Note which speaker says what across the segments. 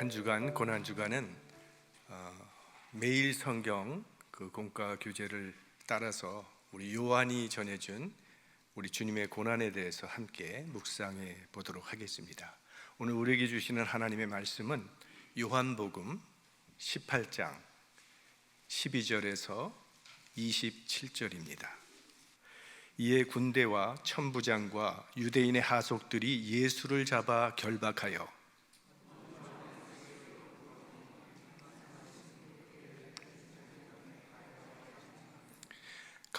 Speaker 1: 한 주간 고난 주간은 어, 매일 성경 그 공과 교재를 따라서 우리 요한이 전해준 우리 주님의 고난에 대해서 함께 묵상해 보도록 하겠습니다. 오늘 우리에게 주시는 하나님의 말씀은 요한복음 18장 12절에서 27절입니다. 이에 군대와 천부장과 유대인의 하속들이 예수를 잡아 결박하여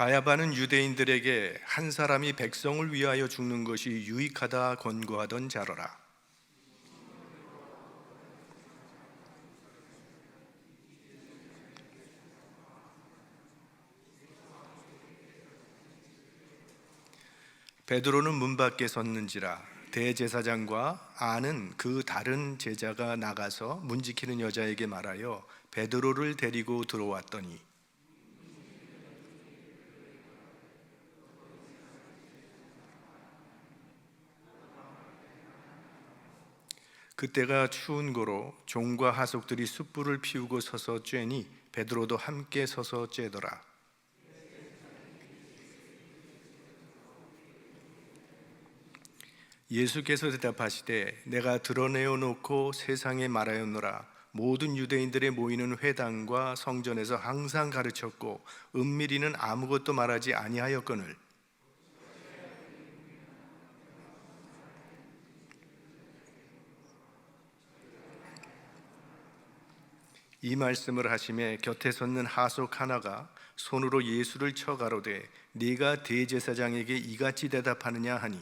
Speaker 1: 가야바는 유대인들에게 한 사람이 백성을 위하여 죽는 것이 유익하다 권고하던 자로라. 베드로는 문 밖에 섰는지라 대제사장과 아는 그 다른 제자가 나가서 문 지키는 여자에게 말하여 베드로를 데리고 들어왔더니 그때가 추운 고로 종과 하속들이 숯불을 피우고 서서 쬐니 베드로도 함께 서서 쬐더라. 예수께서 대답하시되 내가 드러내어 놓고 세상에 말하였노라 모든 유대인들의 모이는 회당과 성전에서 항상 가르쳤고 은밀히는 아무것도 말하지 아니하였거늘 이 말씀을 하심에 곁에 섰는 하속 하나가 손으로 예수를 쳐 가로되 네가 대제사장에게 이같이 대답하느냐 하니?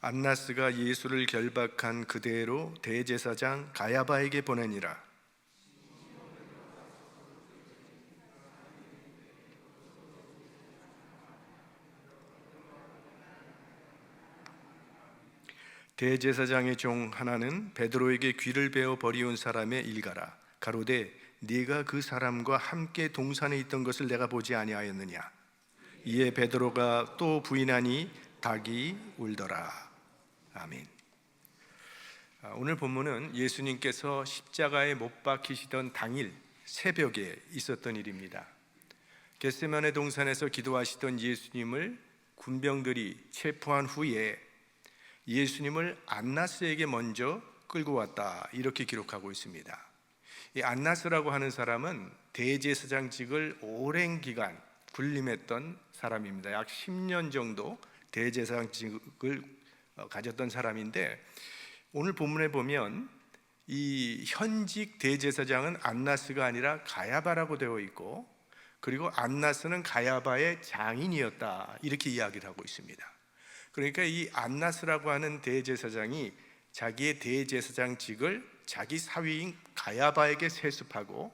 Speaker 1: 안나스가 예수를 결박한 그대로 대제사장 가야바에게 보내니라 대제사장의 종 하나는 베드로에게 귀를 베어 버리온 사람의 일가라. 가로되 네가 그 사람과 함께 동산에 있던 것을 내가 보지 아니하였느냐? 이에 베드로가 또 부인하니 닭이 울더라. 아멘. 아, 오늘 본문은 예수님께서 십자가에 못 박히시던 당일 새벽에 있었던 일입니다. 겟세만의 동산에서 기도하시던 예수님을 군병들이 체포한 후에 예수님을 안나스에게 먼저 끌고 왔다 이렇게 기록하고 있습니다. 이 안나스라고 하는 사람은 대제사장직을 오랜 기간 군림했던 사람입니다. 약 10년 정도 대제사장직을 어, 가졌던 사람인데 오늘 본문에 보면 이 현직 대제사장은 안나스가 아니라 가야바라고 되어 있고 그리고 안나스는 가야바의 장인이었다 이렇게 이야기를 하고 있습니다. 그러니까 이 안나스라고 하는 대제사장이 자기의 대제사장직을 자기 사위인 가야바에게 세습하고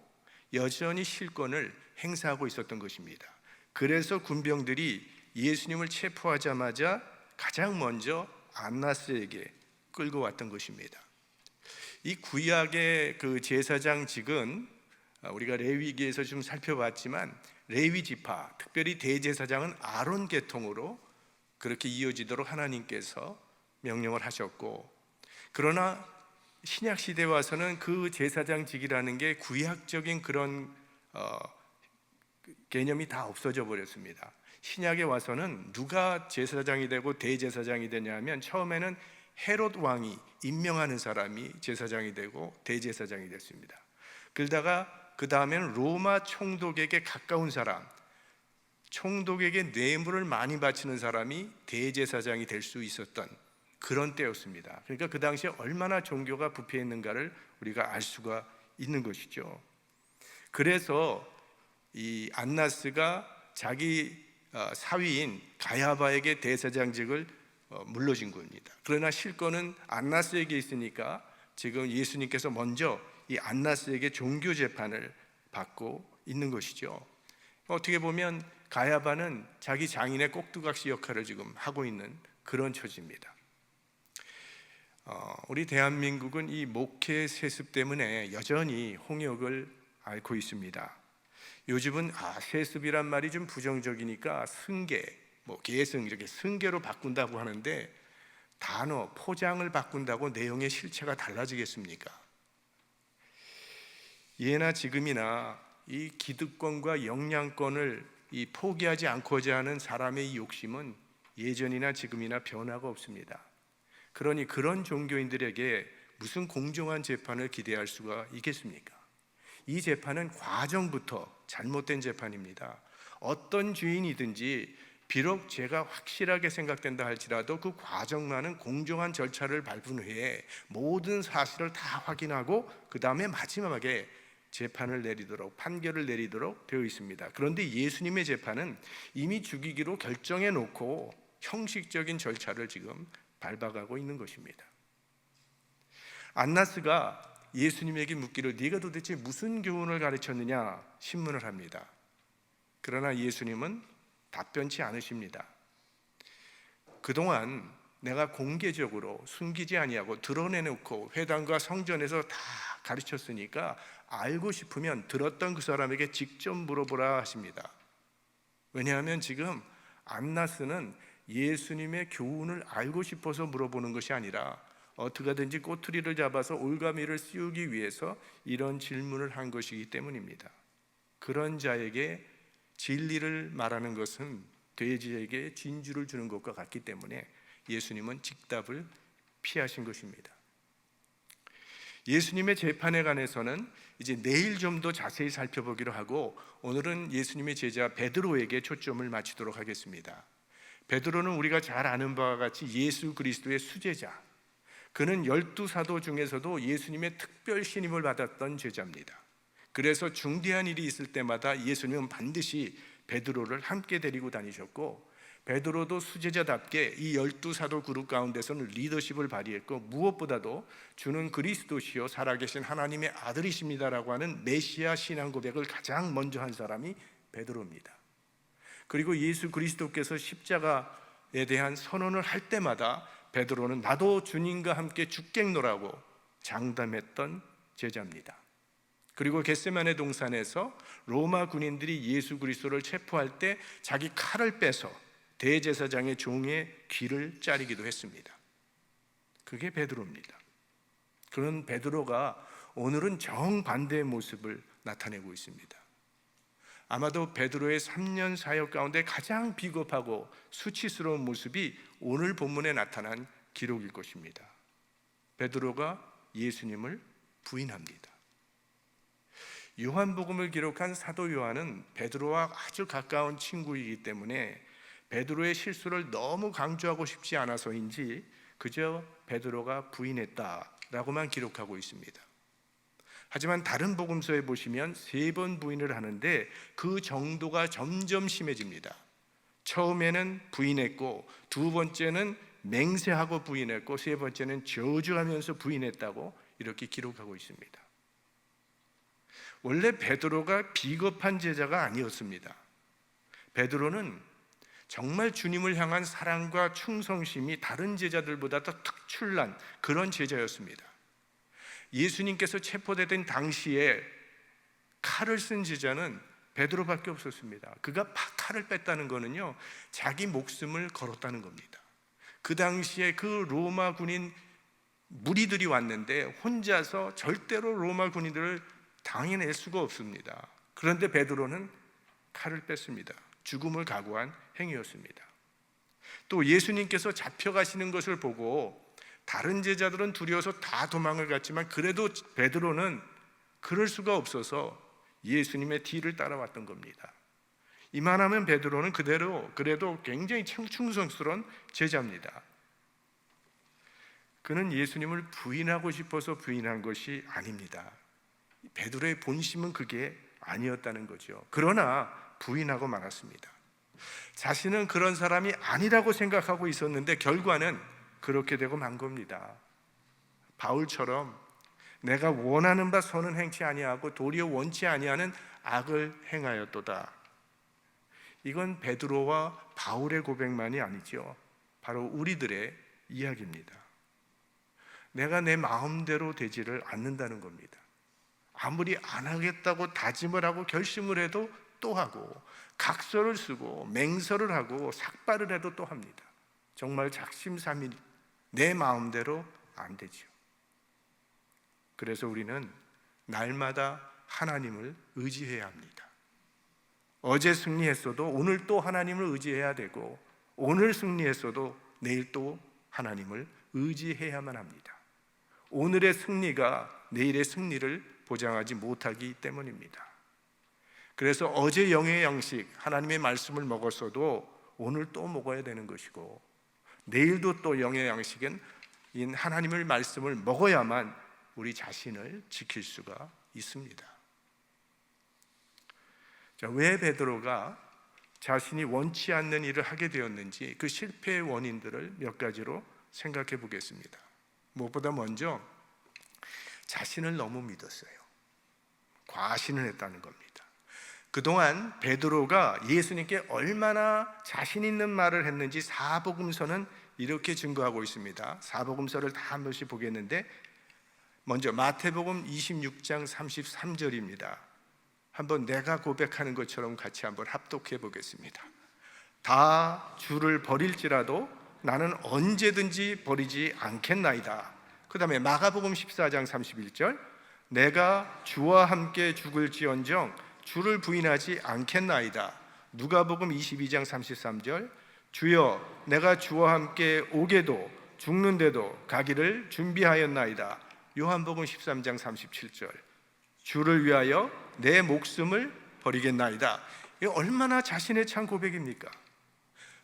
Speaker 1: 여전히 실권을 행사하고 있었던 것입니다. 그래서 군병들이 예수님을 체포하자마자 가장 먼저 안나스에게 끌고 왔던 것입니다. 이 구약의 그 제사장직은 우리가 레위기에서 좀 살펴봤지만 레위 지파, 특별히 대제사장은 아론 계통으로 그렇게 이어지도록 하나님께서 명령을 하셨고 그러나 신약 시대 와서는 그 제사장직이라는 게 구약적인 그런 어, 개념이 다 없어져 버렸습니다. 신약에 와서는 누가 제사장이 되고 대제사장이 되냐면 처음에는 헤롯 왕이 임명하는 사람이 제사장이 되고 대제사장이 됐습니다. 그러다가 그 다음에는 로마 총독에게 가까운 사람, 총독에게 뇌물을 많이 바치는 사람이 대제사장이 될 수 있었던 그런 때였습니다. 그러니까 그 당시에 얼마나 종교가 부패했는가를 우리가 알 수가 있는 것이죠. 그래서 이 안나스가 자기 어, 사위인 가야바에게 대사장직을 어, 물러진 겁니다. 그러나 실권은 안나스에게 있으니까 지금 예수님께서 먼저 이 안나스에게 종교 재판을 받고 있는 것이죠. 어떻게 보면 가야바는 자기 장인의 꼭두각시 역할을 지금 하고 있는 그런 처지입니다. 어, 우리 대한민국은 이 목회 세습 때문에 여전히 홍역을 앓고 있습니다. 요즘은 아 세습이란 말이 좀 부정적이니까 승계, 뭐 계승 이렇게 승계로 바꾼다고 하는데 단어, 포장을 바꾼다고 내용의 실체가 달라지겠습니까? 예나 지금이나 이 기득권과 영향권을 이 포기하지 않고자 하는 사람의 이 욕심은 예전이나 지금이나 변화가 없습니다. 그러니 그런 종교인들에게 무슨 공정한 재판을 기대할 수가 있겠습니까? 이 재판은 과정부터 잘못된 재판입니다. 어떤 주인이든지 비록 제가 확실하게 생각된다 할지라도 그 과정만은 공정한 절차를 밟은 후에 모든 사실을 다 확인하고 그 다음에 마지막에 재판을 내리도록 판결을 내리도록 되어 있습니다. 그런데 예수님의 재판은 이미 죽이기로 결정해 놓고 형식적인 절차를 지금 밟아가고 있는 것입니다. 안나스가 예수님에게 묻기를 네가 도대체 무슨 교훈을 가르쳤느냐 신문을 합니다. 그러나 예수님은 답변치 않으십니다. 그동안 내가 공개적으로 숨기지 아니하고 드러내놓고 회당과 성전에서 다 가르쳤으니까 알고 싶으면 들었던 그 사람에게 직접 물어보라 하십니다. 왜냐하면 지금 안나스는 예수님의 교훈을 알고 싶어서 물어보는 것이 아니라 어떻게든지 꼬투리를 잡아서 올가미를 씌우기 위해서 이런 질문을 한 것이기 때문입니다. 그런 자에게 진리를 말하는 것은 돼지에게 진주를 주는 것과 같기 때문에 예수님은 직답을 피하신 것입니다. 예수님의 재판에 관해서는 이제 내일 좀 더 자세히 살펴보기로 하고 오늘은 예수님의 제자 베드로에게 초점을 맞추도록 하겠습니다. 베드로는 우리가 잘 아는 바와 같이 예수 그리스도의 수제자. 그는 열두 사도 중에서도 예수님의 특별 신임을 받았던 제자입니다. 그래서 중대한 일이 있을 때마다 예수님은 반드시 베드로를 함께 데리고 다니셨고 베드로도 수제자답게 이 열두 사도 그룹 가운데서는 리더십을 발휘했고 무엇보다도 주는 그리스도시요 살아계신 하나님의 아들이십니다라고 하는 메시아 신앙 고백을 가장 먼저 한 사람이 베드로입니다. 그리고 예수 그리스도께서 십자가에 대한 선언을 할 때마다 베드로는 나도 주님과 함께 죽겠노라고 장담했던 제자입니다. 그리고 겟세만의 동산에서 로마 군인들이 예수 그리스도를 체포할 때 자기 칼을 빼서 대제사장의 종의 귀를 자르기도 했습니다. 그게 베드로입니다. 그런 베드로가 오늘은 정반대의 모습을 나타내고 있습니다. 아마도 베드로의 3년 사역 가운데 가장 비겁하고 수치스러운 모습이 오늘 본문에 나타난 기록일 것입니다. 베드로가 예수님을 부인합니다. 요한복음을 기록한 사도 요한은 베드로와 아주 가까운 친구이기 때문에 베드로의 실수를 너무 강조하고 싶지 않아서인지 그저 베드로가 부인했다라고만 기록하고 있습니다. 하지만 다른 복음서에 보시면 세 번 부인을 하는데 그 정도가 점점 심해집니다. 처음에는 부인했고 두 번째는 맹세하고 부인했고 세 번째는 저주하면서 부인했다고 이렇게 기록하고 있습니다. 원래 베드로가 비겁한 제자가 아니었습니다. 베드로는 정말 주님을 향한 사랑과 충성심이 다른 제자들보다 더 특출난 그런 제자였습니다. 예수님께서 체포되던 당시에 칼을 쓴 제자는 베드로밖에 없었습니다. 그가 칼을 뺐다는 것은요, 자기 목숨을 걸었다는 겁니다. 그 당시에 그 로마 군인 무리들이 왔는데 혼자서 절대로 로마 군인들을 당해낼 수가 없습니다. 그런데 베드로는 칼을 뺐습니다. 죽음을 각오한 행위였습니다. 또 예수님께서 잡혀가시는 것을 보고 다른 제자들은 두려워서 다 도망을 갔지만 그래도 베드로는 그럴 수가 없어서 예수님의 뒤를 따라왔던 겁니다. 이만하면 베드로는 그대로 그래도 굉장히 충성스러운 제자입니다. 그는 예수님을 부인하고 싶어서 부인한 것이 아닙니다. 베드로의 본심은 그게 아니었다는 거죠. 그러나 부인하고 말았습니다. 자신은 그런 사람이 아니라고 생각하고 있었는데 결과는 그렇게 되고 만 겁니다. 바울처럼 내가 원하는 바 선은 행치 아니하고 도리어 원치 아니하는 악을 행하였도다. 이건 베드로와 바울의 고백만이 아니죠. 바로 우리들의 이야기입니다. 내가 내 마음대로 되지를 않는다는 겁니다. 아무리 안 하겠다고 다짐을 하고 결심을 해도 또 하고 각서를 쓰고 맹서를 하고 삭발을 해도 또 합니다. 정말 작심삼일 내 마음대로 안 되죠. 그래서 우리는 날마다 하나님을 의지해야 합니다. 어제 승리했어도 오늘 또 하나님을 의지해야 되고 오늘 승리했어도 내일 또 하나님을 의지해야만 합니다. 오늘의 승리가 내일의 승리를 보장하지 못하기 때문입니다. 그래서 어제 영의 양식 하나님의 말씀을 먹었어도 오늘 또 먹어야 되는 것이고 내일도 또 영의 양식은 인 하나님의 말씀을 먹어야만 우리 자신을 지킬 수가 있습니다. 자, 왜 베드로가 자신이 원치 않는 일을 하게 되었는지 그 실패의 원인들을 몇 가지로 생각해 보겠습니다. 무엇보다 먼저 자신을 너무 믿었어요. 과신을 했다는 겁니다. 그동안 베드로가 예수님께 얼마나 자신 있는 말을 했는지 사복음서는 이렇게 증거하고 있습니다. 사복음서를 다 한 번씩 보겠는데 먼저 마태복음 26장 33절입니다. 한번 내가 고백하는 것처럼 같이 한번 합독해 보겠습니다. 다 주를 버릴지라도 나는 언제든지 버리지 않겠나이다. 그다음에 마가복음 14장 31절 내가 주와 함께 죽을지언정 주를 부인하지 않겠나이다. 누가복음 22장 33절 주여 내가 주와 함께 오게도 죽는데도 가기를 준비하였나이다. 요한복음 13장 37절 주를 위하여 내 목숨을 버리겠나이다. 이 얼마나 자신의 찬 고백입니까?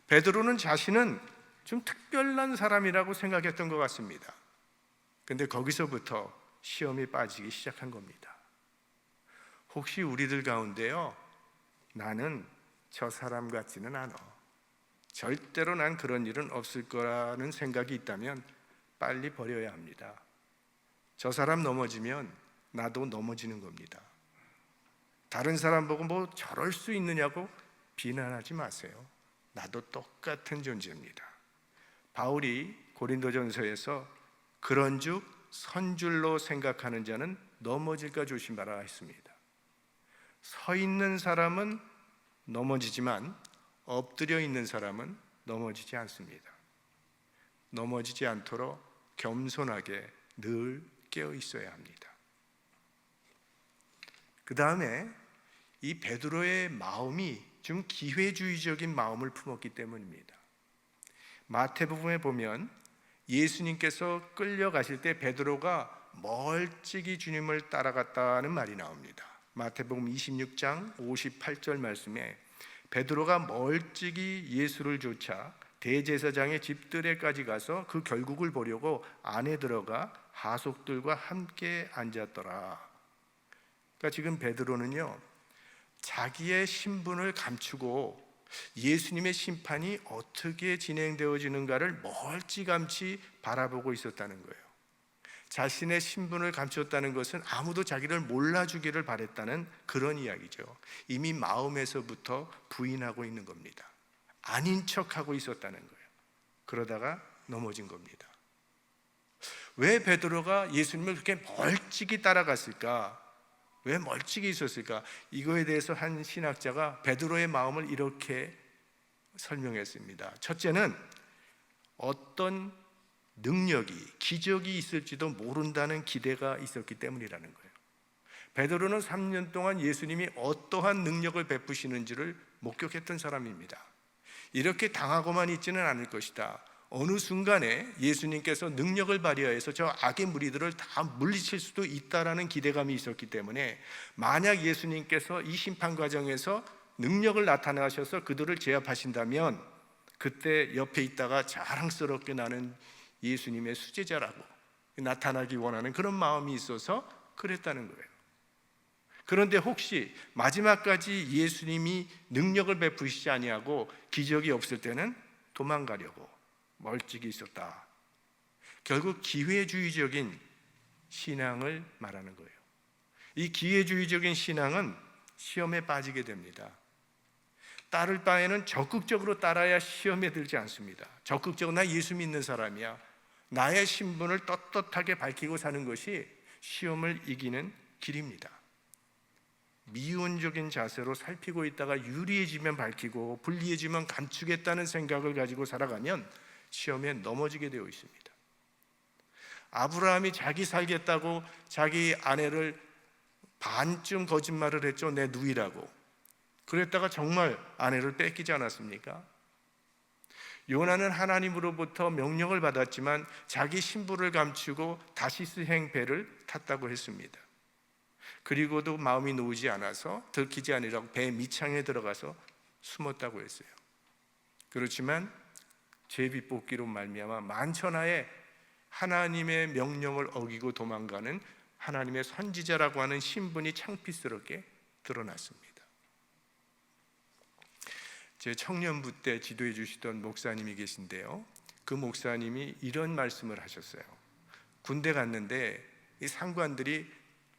Speaker 1: 베드로는 자신은 좀 특별한 사람이라고 생각했던 것 같습니다. 근데 거기서부터 시험이 빠지기 시작한 겁니다. 혹시 우리들 가운데요, 나는 저 사람 같지는 않아. 절대로 난 그런 일은 없을 거라는 생각이 있다면 빨리 버려야 합니다. 저 사람 넘어지면 나도 넘어지는 겁니다. 다른 사람 보고 뭐 저럴 수 있느냐고 비난하지 마세요. 나도 똑같은 존재입니다. 바울이 고린도전서에서 그런즉 선줄로 생각하는 자는 넘어질까 조심하라 했습니다. 서 있는 사람은 넘어지지만 엎드려 있는 사람은 넘어지지 않습니다. 넘어지지 않도록 겸손하게 늘 깨어 있어야 합니다. 그 다음에 이 베드로의 마음이 좀 기회주의적인 마음을 품었기 때문입니다. 마태복음에 보면 예수님께서 끌려가실 때 베드로가 멀찍이 주님을 따라갔다는 말이 나옵니다. 마태복음 26장 58절 말씀에 베드로가 멀찍이 예수를 쫓아 대제사장의 집들에까지 가서 그 결국을 보려고 안에 들어가 하속들과 함께 앉았더라. 그러니까 지금 베드로는요 자기의 신분을 감추고 예수님의 심판이 어떻게 진행되어지는가를 멀찌감치 바라보고 있었다는 거예요. 자신의 신분을 감췄다는 것은 아무도 자기를 몰라주기를 바랬다는 그런 이야기죠. 이미 마음에서부터 부인하고 있는 겁니다. 아닌 척하고 있었다는 거예요. 그러다가 넘어진 겁니다. 왜 베드로가 예수님을 그렇게 멀찍이 따라갔을까? 왜 멀찍이 있었을까? 이거에 대해서 한 신학자가 베드로의 마음을 이렇게 설명했습니다. 첫째는 어떤 능력이 기적이 있을지도 모른다는 기대가 있었기 때문이라는 거예요. 베드로는 3년 동안 예수님이 어떠한 능력을 베푸시는지를 목격했던 사람입니다. 이렇게 당하고만 있지는 않을 것이다. 어느 순간에 예수님께서 능력을 발휘하여서 저 악의 무리들을 다 물리칠 수도 있다라는 기대감이 있었기 때문에 만약 예수님께서 이 심판 과정에서 능력을 나타나셔서 그들을 제압하신다면 그때 옆에 있다가 자랑스럽게 나는 예수님의 수제자라고 나타나기 원하는 그런 마음이 있어서 그랬다는 거예요. 그런데 혹시 마지막까지 예수님이 능력을 베푸시지 아니하고 기적이 없을 때는 도망가려고 멀찍이 있었다. 결국 기회주의적인 신앙을 말하는 거예요. 이 기회주의적인 신앙은 시험에 빠지게 됩니다. 따를 바에는 적극적으로 따라야 시험에 들지 않습니다. 적극적으로 나 예수 믿는 사람이야. 나의 신분을 떳떳하게 밝히고 사는 것이 시험을 이기는 길입니다. 미온적인 자세로 살피고 있다가 유리해지면 밝히고 불리해지면 감추겠다는 생각을 가지고 살아가면 시험에 넘어지게 되어 있습니다. 아브라함이 자기 살겠다고 자기 아내를 반쯤 거짓말을 했죠. 내 누이라고. 그랬다가 정말 아내를 뺏기지 않았습니까? 요나는 하나님으로부터 명령을 받았지만 자기 신부를 감추고 다시스 행배를 탔다고 했습니다. 그리고도 마음이 놓이지 않아서 들키지 않으라고 배 밑창에 들어가서 숨었다고 했어요. 그렇지만 제비 뽑기로 말미암아 만천하에 하나님의 명령을 어기고 도망가는 하나님의 선지자라고 하는 신분이 창피스럽게 드러났습니다. 제 청년부 때 지도해 주시던 목사님이 계신데요. 그 목사님이 이런 말씀을 하셨어요. 군대 갔는데 이 상관들이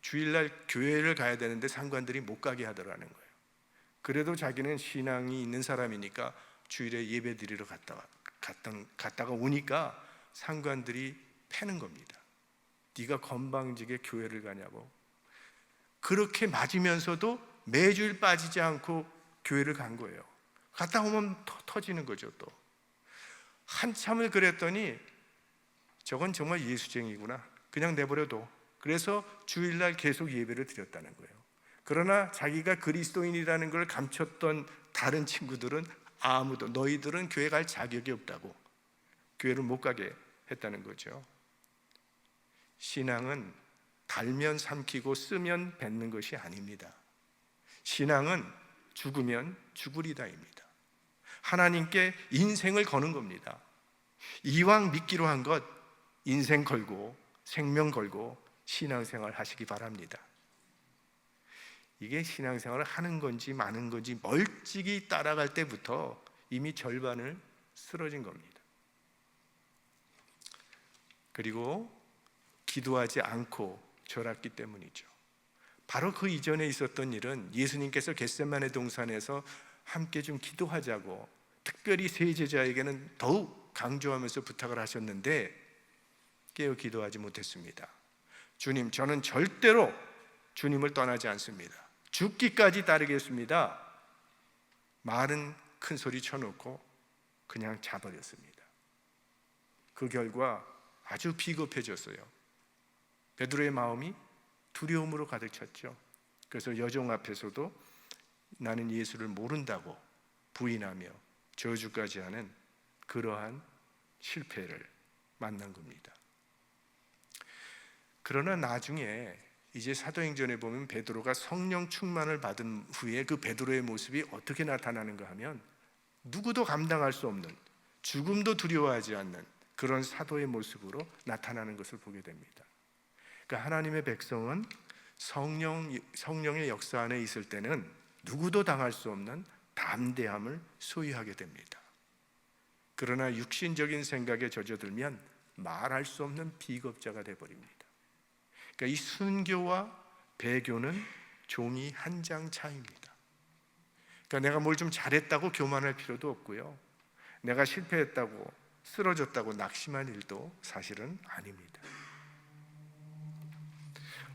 Speaker 1: 주일날 교회를 가야 되는데 상관들이 못 가게 하더라는 거예요. 그래도 자기는 신앙이 있는 사람이니까 주일에 예배 드리러 갔다가 갔다가 오니까 상관들이 패는 겁니다. 네가 건방지게 교회를 가냐고. 그렇게 맞으면서도 매주일 빠지지 않고 교회를 간 거예요. 갔다 오면 터, 터지는 거죠 또. 한참을 그랬더니 저건 정말 예수쟁이구나. 그냥 내버려둬. 그래서 주일날 계속 예배를 드렸다는 거예요. 그러나 자기가 그리스도인이라는 걸 감췄던 다른 친구들은 아무도 너희들은 교회 갈 자격이 없다고 교회를 못 가게 했다는 거죠. 신앙은 달면 삼키고 쓰면 뱉는 것이 아닙니다. 신앙은 죽으면 죽으리다입니다. 하나님께 인생을 거는 겁니다. 이왕 믿기로 한 것 인생 걸고 생명 걸고 신앙생활 하시기 바랍니다. 이게 신앙생활을 하는 건지 마는 건지 멀찍이 따라갈 때부터 이미 절반을 쓰러진 겁니다. 그리고 기도하지 않고 절았기 때문이죠. 바로 그 이전에 있었던 일은 예수님께서 겟세마네 동산에서 함께 좀 기도하자고 특별히 세 제자에게는 더욱 강조하면서 부탁을 하셨는데 깨어 기도하지 못했습니다. 주님, 저는 절대로 주님을 떠나지 않습니다. 죽기까지 따르겠습니다. 말은 큰 소리 쳐놓고 그냥 자버렸습니다. 그 결과 아주 비겁해졌어요. 베드로의 마음이 두려움으로 가득 찼죠. 그래서 여종 앞에서도 나는 예수를 모른다고 부인하며 저주까지 하는 그러한 실패를 만난 겁니다. 그러나 나중에 이제 사도행전에 보면 베드로가 성령 충만을 받은 후에 그 베드로의 모습이 어떻게 나타나는가 하면 누구도 감당할 수 없는 죽음도 두려워하지 않는 그런 사도의 모습으로 나타나는 것을 보게 됩니다. 그러니까 하나님의 백성은 성령 성령의 역사 안에 있을 때는 누구도 당할 수 없는 담대함을 소유하게 됩니다. 그러나 육신적인 생각에 젖어들면 말할 수 없는 비겁자가 돼 버립니다. 그러니까 이 순교와 배교는 종이 한 장 차이입니다. 그러니까 내가 뭘 좀 잘했다고 교만할 필요도 없고요. 내가 실패했다고 쓰러졌다고 낙심할 일도 사실은 아닙니다.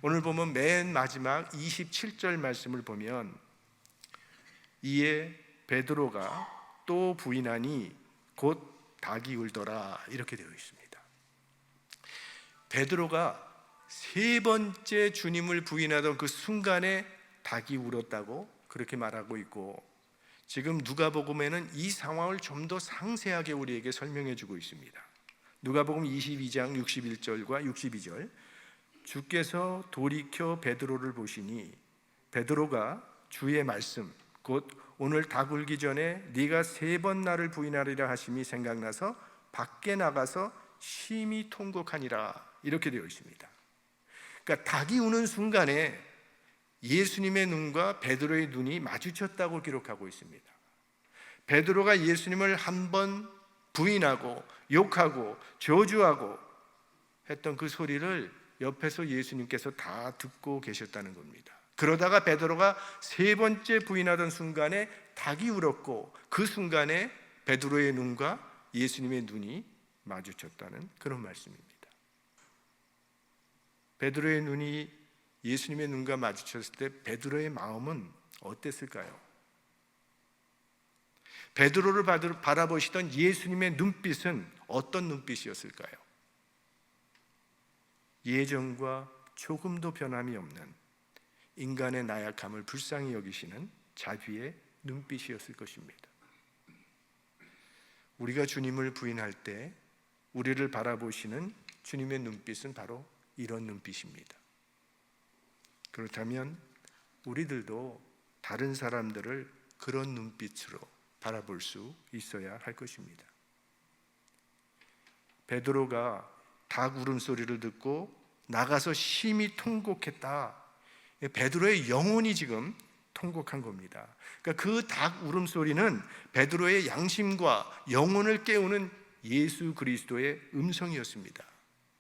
Speaker 1: 오늘 보면 맨 마지막 27절 말씀을 보면 이에 베드로가 또 부인하니 곧 닭이 울더라 이렇게 되어 있습니다. 베드로가 세 번째 주님을 부인하던 그 순간에 닭이 울었다고 그렇게 말하고 있고 지금 누가복음에는 이 상황을 좀 더 상세하게 우리에게 설명해 주고 있습니다. 누가복음 22장 61절과 62절 주께서 돌이켜 베드로를 보시니 베드로가 주의 말씀 곧 오늘 닭 울기 전에 네가 세 번 나를 부인하리라 하심이 생각나서 밖에 나가서 심히 통곡하니라 이렇게 되어 있습니다. 그러니까 닭이 우는 순간에 예수님의 눈과 베드로의 눈이 마주쳤다고 기록하고 있습니다. 베드로가 예수님을 한 번 부인하고 욕하고 저주하고 했던 그 소리를 옆에서 예수님께서 다 듣고 계셨다는 겁니다. 그러다가 베드로가 세 번째 부인하던 순간에 닭이 울었고 그 순간에 베드로의 눈과 예수님의 눈이 마주쳤다는 그런 말씀입니다. 베드로의 눈이 예수님의 눈과 마주쳤을 때 베드로의 마음은 어땠을까요? 베드로를 바라보시던 예수님의 눈빛은 어떤 눈빛이었을까요? 예전과 조금도 변함이 없는 인간의 나약함을 불쌍히 여기시는 자비의 눈빛이었을 것입니다. 우리가 주님을 부인할 때 우리를 바라보시는 주님의 눈빛은 바로 이런 눈빛입니다. 그렇다면 우리들도 다른 사람들을 그런 눈빛으로 바라볼 수 있어야 할 것입니다. 베드로가 닭 울음소리를 듣고 나가서 심히 통곡했다. 베드로의 영혼이 지금 통곡한 겁니다. 그러니까 그 닭 울음소리는 베드로의 양심과 영혼을 깨우는 예수 그리스도의 음성이었습니다.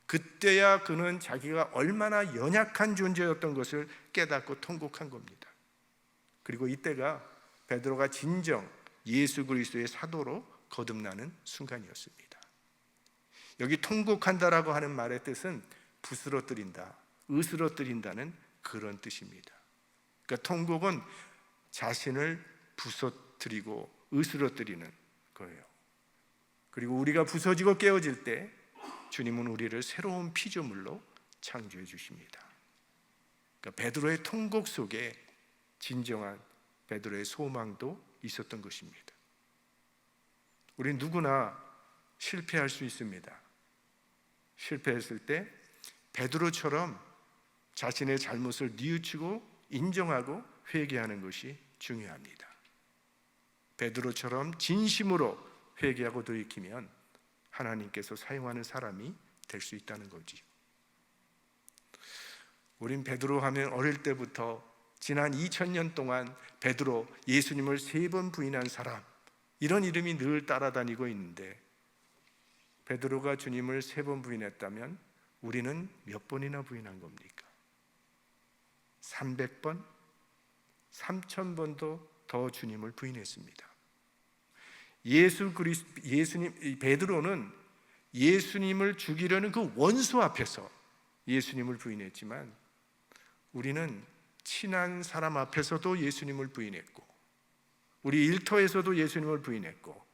Speaker 1: 그때야 그는 자기가 얼마나 연약한 존재였던 것을 깨닫고 통곡한 겁니다. 그리고 이때가 베드로가 진정 예수 그리스도의 사도로 거듭나는 순간이었습니다. 여기 통곡한다라고 하는 말의 뜻은 부스러뜨린다, 으스러뜨린다는 그런 뜻입니다. 그러니까 통곡은 자신을 부서뜨리고 으스러뜨리는 거예요. 그리고 우리가 부서지고 깨어질 때 주님은 우리를 새로운 피조물로 창조해 주십니다. 그러니까 베드로의 통곡 속에 진정한 베드로의 소망도 있었던 것입니다. 우리 누구나 실패할 수 있습니다. 실패했을 때 베드로처럼 자신의 잘못을 뉘우치고 인정하고 회개하는 것이 중요합니다. 베드로처럼 진심으로 회개하고 돌이키면 하나님께서 사용하는 사람이 될 수 있다는 거지. 우린 베드로 하면 어릴 때부터 지난 2000년 동안 베드로 예수님을 세 번 부인한 사람 이런 이름이 늘 따라다니고 있는데 베드로가 주님을 세 번 부인했다면 우리는 몇 번이나 부인한 겁니까? 300번? 3000번도 더 주님을 부인했습니다. 예수 그리스 예수님 이 베드로는 예수님을 죽이려는 그 원수 앞에서 예수님을 부인했지만 우리는 친한 사람 앞에서도 예수님을 부인했고 우리 일터에서도 예수님을 부인했고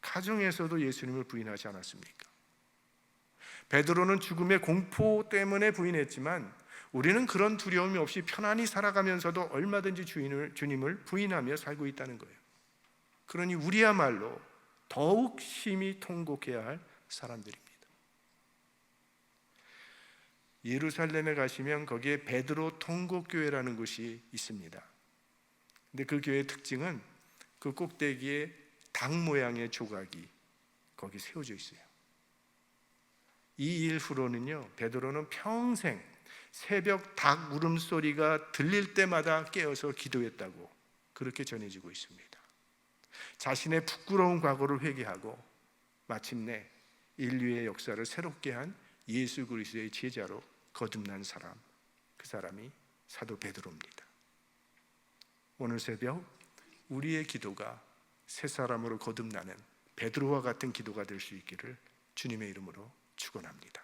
Speaker 1: 가정에서도 예수님을 부인하지 않았습니까? 베드로는 죽음의 공포 때문에 부인했지만 우리는 그런 두려움이 없이 편안히 살아가면서도 얼마든지 주인을 주님을 부인하며 살고 있다는 거예요. 그러니 우리야말로 더욱 심히 통곡해야 할 사람들입니다. 예루살렘에 가시면 거기에 베드로 통곡교회라는 곳이 있습니다. 근데 그 교회의 특징은 그 꼭대기에 닭 모양의 조각이 거기 세워져 있어요. 이 일 후로는요, 베드로는 평생 새벽 닭 울음소리가 들릴 때마다 깨어서 기도했다고 그렇게 전해지고 있습니다. 자신의 부끄러운 과거를 회개하고 마침내 인류의 역사를 새롭게 한 예수 그리스도의 제자로 거듭난 사람, 그 사람이 사도 베드로입니다. 오늘 새벽 우리의 기도가 새 사람으로 거듭나는 베드로와 같은 기도가 될 수 있기를 주님의 이름으로 축원합니다.